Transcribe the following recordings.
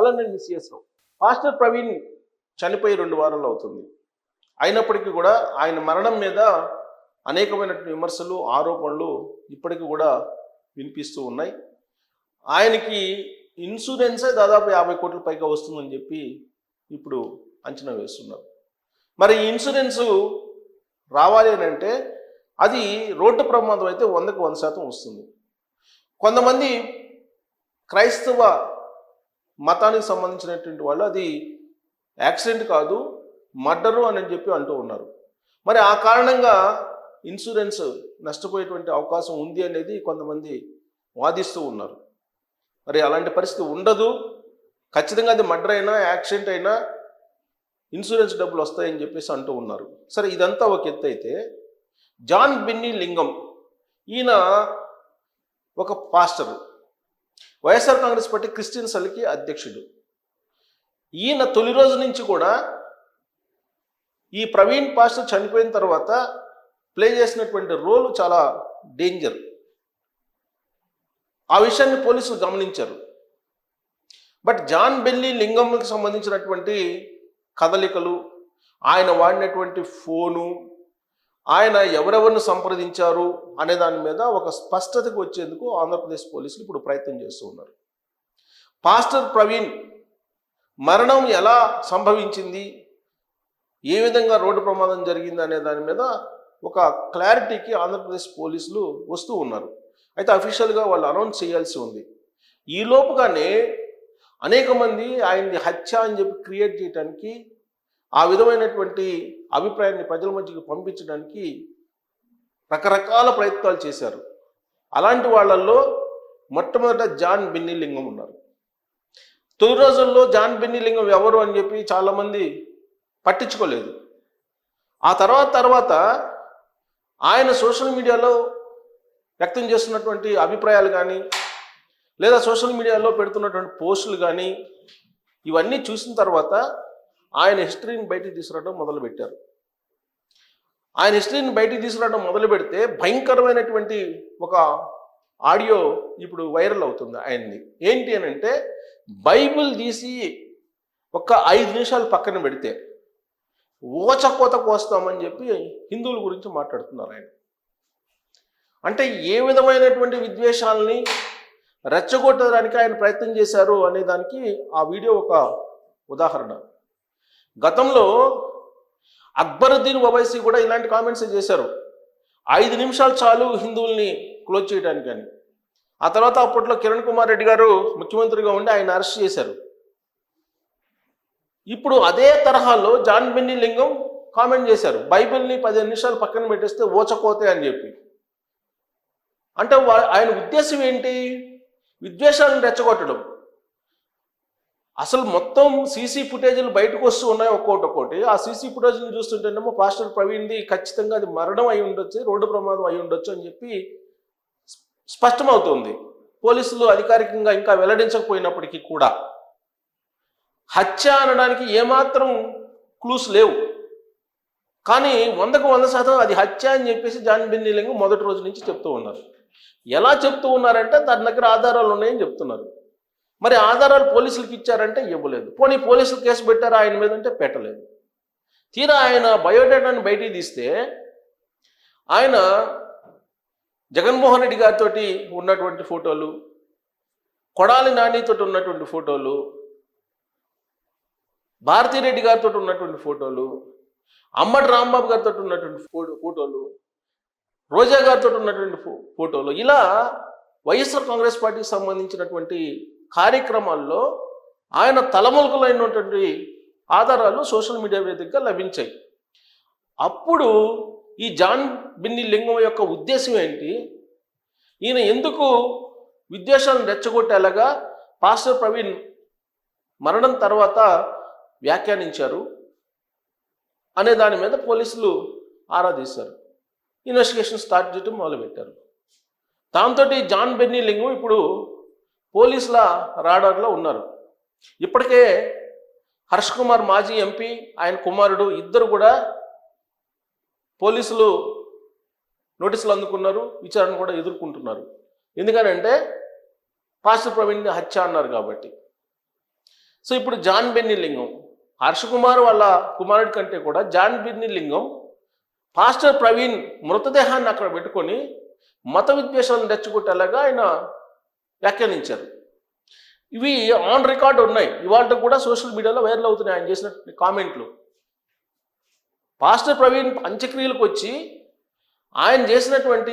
అలా నేను మిస్ చేసాం పాస్టర్ ప్రవీణ్ చనిపోయి రెండు వారాలు అవుతుంది. అయినప్పటికీ కూడా ఆయన మరణం మీద అనేకమైన విమర్శలు ఆరోపణలు ఇప్పటికీ కూడా వినిపిస్తూ ఉన్నాయి. ఆయనకి ఇన్సూరెన్సే దాదాపు యాభై కోట్ల పైగా వస్తుందని చెప్పి ఇప్పుడు అంచనా వేస్తున్నారు. మరి ఈ ఇన్సూరెన్సు రావాలి అని అంటే అది రోడ్డు ప్రమాదం అయితే వందకు వంద శాతం వస్తుంది. కొంతమంది క్రైస్తవ మతానికి సంబంధించినటువంటి వాళ్ళు అది యాక్సిడెంట్ కాదు మర్డరు అని చెప్పి అంటూ ఉన్నారు. మరి ఆ కారణంగా ఇన్సూరెన్స్ నష్టపోయేటువంటి అవకాశం ఉంది అనేది కొంతమంది వాదిస్తూ ఉన్నారు. మరి అలాంటి పరిస్థితి ఉండదు. ఖచ్చితంగా అది మర్డర్ అయినా యాక్సిడెంట్ అయినా ఇన్సూరెన్స్ డబ్బులు వస్తాయని చెప్పేసి అంటూ ఉన్నారు. సరే ఇదంతా ఒక ఎత్తు అయితే జాన్ బిన్నీ లింగం ఈయన ఒక pastor. YSR Congress party Christian సలికి అధ్యక్షుడు. ఈయన తొలి రోజు నుంచి కూడా ఈ ప్రవీణ్ పాస్టర్ చనిపోయిన తర్వాత ప్లే చేసినటువంటి రోల్ చాలా డేంజర్. ఆ విషయాన్ని పోలీసులు గమనించారు. బట్ జాన్ బెల్లి లింగంకి సంబంధించినటువంటి కదలికలు ఆయన వాడినటువంటి ఫోను ఆయన ఎవరెవరిని సంప్రదించారు అనే దాని మీద ఒక స్పష్టతకు వచ్చేందుకు ఆంధ్రప్రదేశ్ పోలీసులు ఇప్పుడు ప్రయత్నం చేస్తూ ఉన్నారు. పాస్టర్ ప్రవీణ్ మరణం ఎలా సంభవించింది? ఏ విధంగా రోడ్డు ప్రమాదం జరిగింది అనే దాని మీద ఒక క్లారిటీకి ఆంధ్రప్రదేశ్ పోలీసులు వస్తూ ఉన్నారు. అయితే అఫీషియల్గా వాళ్ళు అనౌన్స్ చేయాల్సి ఉంది. ఈ లోపుగానే అనేక మంది ఆయన్ని హత్య అని చెప్పి క్రియేట్ చేయడానికి ఆ విధమైనటువంటి అభిప్రాయాన్ని ప్రజల మధ్యకి పంపించడానికి రకరకాల ప్రయత్నాలు చేశారు. అలాంటి వాళ్ళల్లో మొట్టమొదట జాన్ బిన్నీ లింగం ఉన్నారు. తొలి రోజుల్లో జాన్ బిన్నీ లింగం ఎవరు అని చెప్పి చాలామంది పట్టించుకోలేదు. ఆ తర్వాత తర్వాత ఆయన సోషల్ మీడియాలో వ్యక్తం చేస్తున్నటువంటి అభిప్రాయాలు కానీ లేదా సోషల్ మీడియాలో పెడుతున్నటువంటి పోస్టులు కానీ ఇవన్నీ చూసిన తర్వాత ఆయన హిస్టరీని బయటికి తీసుకురావడం మొదలుపెట్టారు. ఆయన హిస్టరీని బయటికి తీసుకురావడం మొదలు పెడితే భయంకరమైనటువంటి ఒక ఆడియో ఇప్పుడు వైరల్ అవుతుంది ఆయన్ని ఏంటి అని అంటే బైబిల్ తీసి ఒక ఐదు నిమిషాలు పక్కన పెడితే ఓచకోత కోస్తామని చెప్పి హిందువుల గురించి మాట్లాడుతున్నారు ఆయన. అంటే ఏ విధమైనటువంటి విద్వేషాలని రెచ్చగొట్టడానికి ఆయన ప్రయత్నం చేశారు అనే దానికి ఆ వీడియో ఒక ఉదాహరణ. గతంలో అక్బరుద్దీన్ ఓవైసీ కూడా ఇలాంటి కామెంట్స్ చేశారు. ఐదు నిమిషాలు చాలు హిందువుల్ని క్లోజ్ చేయడానికి అని. ఆ తర్వాత అప్పట్లో కిరణ్ కుమార్ రెడ్డి గారు ముఖ్యమంత్రిగా ఉండి ఆయన అరెస్ట్ చేశారు. ఇప్పుడు అదే తరహాలో జాన్ బెన్నీ లింగం కామెంట్ చేశారు. బైబిల్ని పదిహేను నిమిషాలు పక్కన పెట్టేస్తే ఓచకోతే అని చెప్పి. అంటే ఆయన ఉద్దేశం ఏంటి? విద్వేషాలను రెచ్చగొట్టడం. అసలు మొత్తం సీసీ ఫుటేజీలు బయటకు వస్తూ ఉన్నాయి ఒక్కోటి ఒక్కోటి. ఆ సీసీ ఫుటేజ్ని చూస్తుంటేనేమో పాస్టర్ ప్రవీణ్ది ఖచ్చితంగా అది మరణం అయి ఉండొచ్చు రోడ్డు ప్రమాదం అయి ఉండొచ్చు అని చెప్పి స్పష్టమవుతుంది. పోలీసులు అధికారికంగా ఇంకా వెల్లడించకపోయినప్పటికీ కూడా హత్య అనడానికి ఏమాత్రం క్లూస్ లేవు. కానీ వందకు వంద శాతం అది హత్య అని చెప్పేసి జాన్ బిన్నీలింగ్ మొదటి రోజు నుంచి చెప్తూ ఉన్నారు. ఎలా చెప్తూ ఉన్నారంటే తన దగ్గర ఆధారాలు ఉన్నాయని చెప్తున్నారు. మరి ఆధారాలు పోలీసులకు ఇచ్చారంటే ఇవ్వలేదు. పోనీ పోలీసులు కేసు పెట్టారా ఆయన మీద అంటే పెట్టలేదు. తీరా ఆయన బయోడేటాను బయటికి తీస్తే ఆయన జగన్మోహన్ రెడ్డి గారితో ఉన్నటువంటి ఫోటోలు కొడాలి నానితో ఉన్నటువంటి ఫోటోలు భారతీరెడ్డి గారితో ఉన్నటువంటి ఫోటోలు అమ్మటి రాంబాబు గారితో ఉన్నటువంటి ఫోటో ఫోటోలు రోజా గారితో ఉన్నటువంటి ఫో- ఫోటోలు ఇలా వైఎస్ఆర్ కాంగ్రెస్ పార్టీకి సంబంధించినటువంటి కార్యక్రమాల్లో ఆయన తలములకలైనటువంటి ఆధారాలు సోషల్ మీడియా వేదికగా లభించాయి. అప్పుడు ఈ జాన్ బిన్ని లింగం యొక్క ఉద్దేశం ఏంటి? ఈయన ఎందుకు విద్వేషాలను రెచ్చగొట్టేలాగా పాస్టర్ ప్రవీణ్ మరణం తర్వాత వ్యాఖ్యానించారు అనే దాని మీద పోలీసులు ఆరా తీశారు. ఇన్వెస్టిగేషన్ స్టార్ట్ చేయడం మొదలుపెట్టారు. దాంతో జాన్ బెన్నీ లింగం ఇప్పుడు పోలీసుల రాడార్లో ఉన్నారు. ఇప్పటికే హర్ష్ కుమార్ మాజీ ఎంపీ ఆయన కుమారుడు ఇద్దరు కూడా పోలీసులు నోటీసులు అందుకున్నారు విచారణ కూడా ఎదుర్కొంటున్నారు. ఎందుకనంటే పాస్టర్ ప్రవీణ్ హత్య అన్నారు కాబట్టి. సో ఇప్పుడు జాన్ బెన్నీ లింగం హర్ష కుమార్ వాళ్ళ కుమారుడి కంటే కూడా జాన్ బెన్నీ లింగం పాస్టర్ ప్రవీణ్ మృతదేహాన్ని అక్కడ పెట్టుకొని మత విద్వేషాలను రెచ్చగొట్టేలాగా ఆయన వ్యాఖ్యానించారు. ఇవి ఆన్ రికార్డ్ ఉన్నాయి. ఇవాళ కూడా సోషల్ మీడియాలో వైరల్ అవుతున్నాయి. ఆయన చేసిన కామెంట్లు పాస్టర్ ప్రవీణ్ అంత్యక్రియలకు వచ్చి ఆయన చేసినటువంటి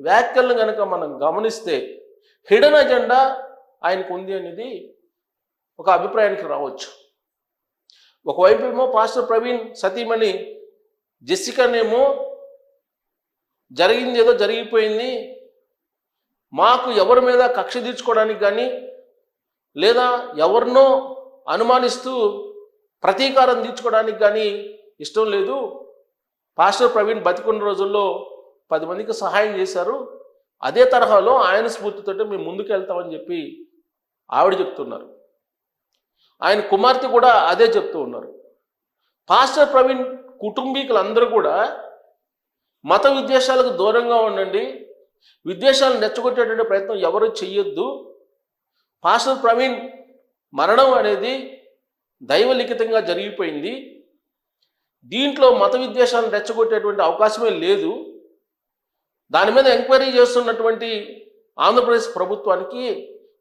వ్యాఖ్యలను కనుక మనం గమనిస్తే హిడన్ అజెండా ఆయనకు ఉంది అనేది ఒక అభిప్రాయానికి రావచ్చు. ఒకవైపు ఏమో పాస్టర్ ప్రవీణ్ సతీమణి జెస్సికనేమో జరిగింది ఏదో జరిగిపోయింది మాకు ఎవరి మీద కక్ష తీర్చుకోవడానికి కానీ లేదా ఎవరినో అనుమానిస్తూ ప్రతీకారం తీర్చుకోవడానికి కానీ ఇష్టం లేదు. పాస్టర్ ప్రవీణ్ బతికున్న రోజుల్లో పది మందికి సహాయం చేశారు. అదే తరహాలో ఆయన స్ఫూర్తితో మేము ముందుకు వెళ్తామని చెప్పి ఆవిడ చెప్తున్నారు. ఆయన కుమార్తె కూడా అదే చెప్తూ ఉన్నారు. పాస్టర్ ప్రవీణ్ కుటుంబీకులందరూ కూడా మత విద్వేషాలకు దూరంగా ఉండండి. విద్వేషాలను నెచ్చగొట్టేటువంటి ప్రయత్నం ఎవరు చెయ్యొద్దు. పాస్టర్ ప్రవీణ్ మరణం అనేది దైవలిఖితంగా జరిగిపోయింది. దీంట్లో మత విద్వేషాలను రెచ్చగొట్టేటువంటి అవకాశమే లేదు. దాని మీద ఎంక్వైరీ చేస్తున్నటువంటి ఆంధ్రప్రదేశ్ ప్రభుత్వానికి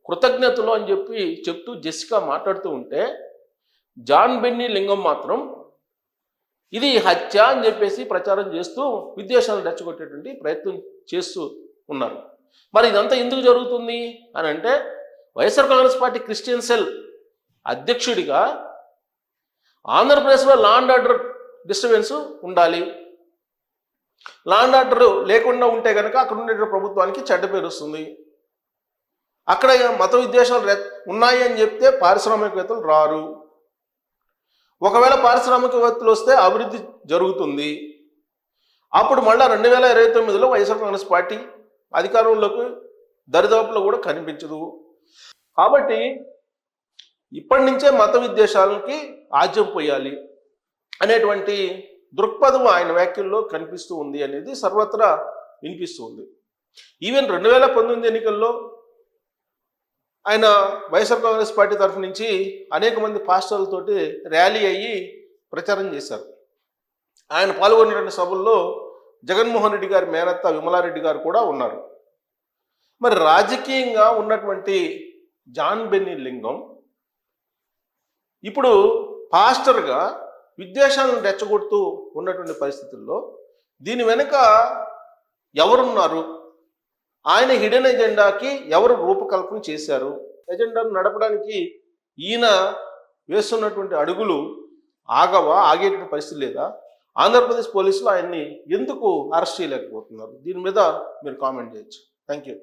కృతజ్ఞతలు అని చెప్పి చెప్తూ జెసికా మాట్లాడుతూ ఉంటే జాన్ బెన్నీ లింగం మాత్రం ఇది హత్య అని చెప్పేసి ప్రచారం చేస్తూ విద్వేషాలను రెచ్చగొట్టేటువంటి ప్రయత్నం చేస్తూ ఉన్నారు. మరి ఇదంతా ఎందుకు జరుగుతుంది? అని అంటే YSR Congress party Christian cell అధ్యక్షుడిగా ఆంధ్రప్రదేశ్లో లాండ్ ఆర్డర్ డిస్టర్బెన్స్ ఉండాలి. లాండ్ ఆర్డర్ లేకుండా ఉంటే కనుక అక్కడ ఉండే ప్రభుత్వానికి చెడ్డ పేరు వస్తుంది. అక్కడ మత విద్వేషాలు రె- ఉన్నాయి అని చెప్తే పారిశ్రామికవేత్తలు రారు. ఒకవేళ పారిశ్రామికవేత్తలు వస్తే అభివృద్ధి జరుగుతుంది. అప్పుడు మళ్ళీ రెండు వేల ఇరవై తొమ్మిదిలో వైఎస్ఆర్ కాంగ్రెస్ పార్టీ అధికారంలోకి దరిదాపులో కూడా కనిపించదు. కాబట్టి ఇప్పటి నుంచే మత విద్వేషాలకి ఆజ్యం పోయాలి అనేటువంటి దృక్పథం ఆయన వ్యాఖ్యల్లో కనిపిస్తూ ఉంది అనేది సర్వత్రా వినిపిస్తూ ఉంది. ఈవెన్ రెండు వేల పంతొమ్మిది ఎన్నికల్లో ఆయన వైఎస్ఆర్ కాంగ్రెస్ పార్టీ తరఫు నుంచి అనేక మంది పాస్టర్లతోటి ర్యాలీ అయ్యి ప్రచారం చేశారు. ఆయన పాల్గొన్నటువంటి సభల్లో జగన్మోహన్ రెడ్డి గారి మేనత్త విమలారెడ్డి గారు కూడా ఉన్నారు. మరి రాజకీయంగా ఉన్నటువంటి జాన్ బెన్నీ లింగం ఇప్పుడు పాస్టర్గా విద్వేషాలను రెచ్చగొడుతూ ఉన్నటువంటి పరిస్థితుల్లో దీని వెనుక ఎవరున్నారు? ఆయన హిడెన్ ఎజెండాకి ఎవరు రూపకల్పన చేశారు? ఎజెండాను నడపడానికి ఈయన వేస్తున్నటువంటి అడుగులు ఆగవా ఆగేటువంటి పరిస్థితి లేదా? ఆంధ్రప్రదేశ్ పోలీసులు ఆయన్ని ఎందుకు అరెస్ట్ చేయలేకపోతున్నారు? దీని మీద మీరు కామెంట్ చేయొచ్చు. Thank you